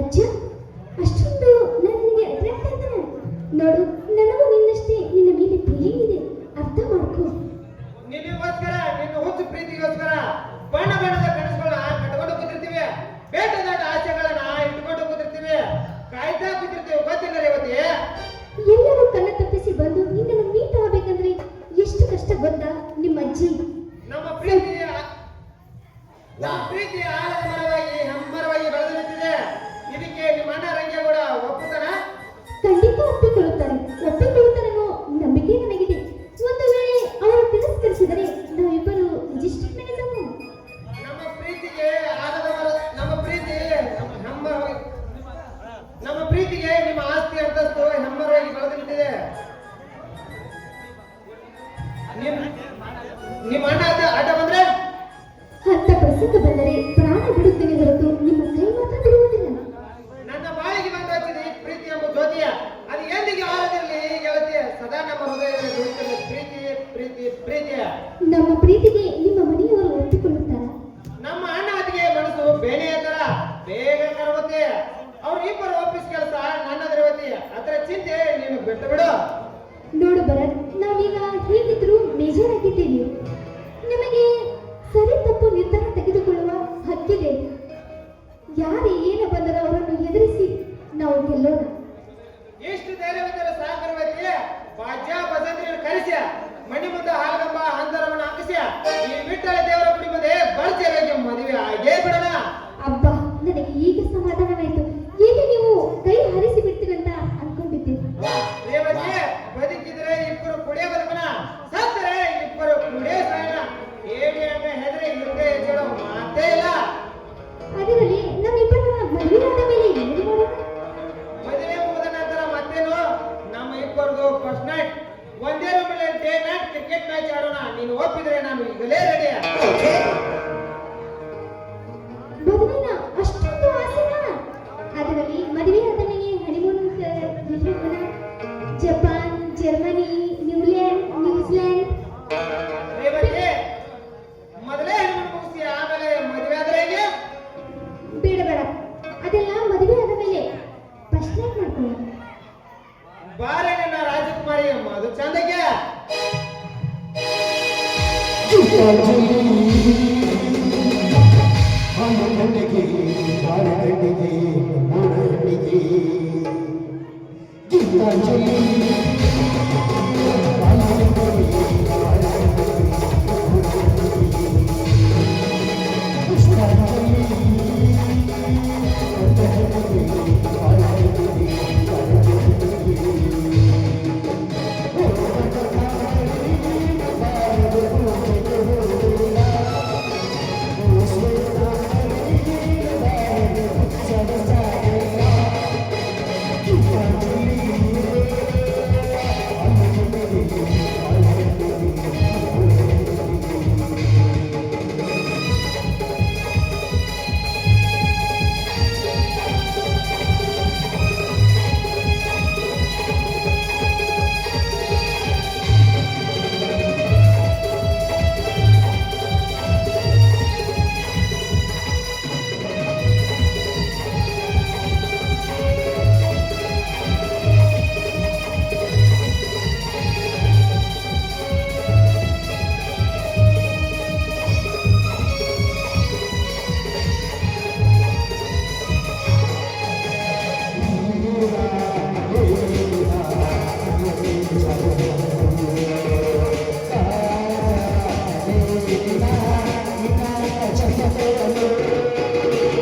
അഞ്ച് ಬೇನೆ ತರ ಬೇಗ ಕರ್ವತಿ ಅವ್ರ ಇಬ್ಬರು ಆಫೀಸ್ ಕೆಲಸ ನನ್ನ ದ್ರವತಿ ಅತ್ರ ಚಿಂತೆ ನೀನು ಬಿಟ್ಟು ಬಿಡು. ನೋಡು ಭರತ್, ನಾವೀಗ ಹೇಗಿದ್ರು ಮೇಜರ್ ಆಗಿದ್ದೀವಿ ನಿಮಗೆ ಸರಿ ತಪ್ಪು ನಿರ್ಧಾರ ತೆಗೆದುಕೊಳ್ಳುವ ಹಕ್ಕಿದೆ. ಯಾರು ಏನು ಬಂದರೂ ಅವರನ್ನು ಎದುರಿಸಿ ನಾವು ಗೆಲ್ಲೋಣ. Thank you.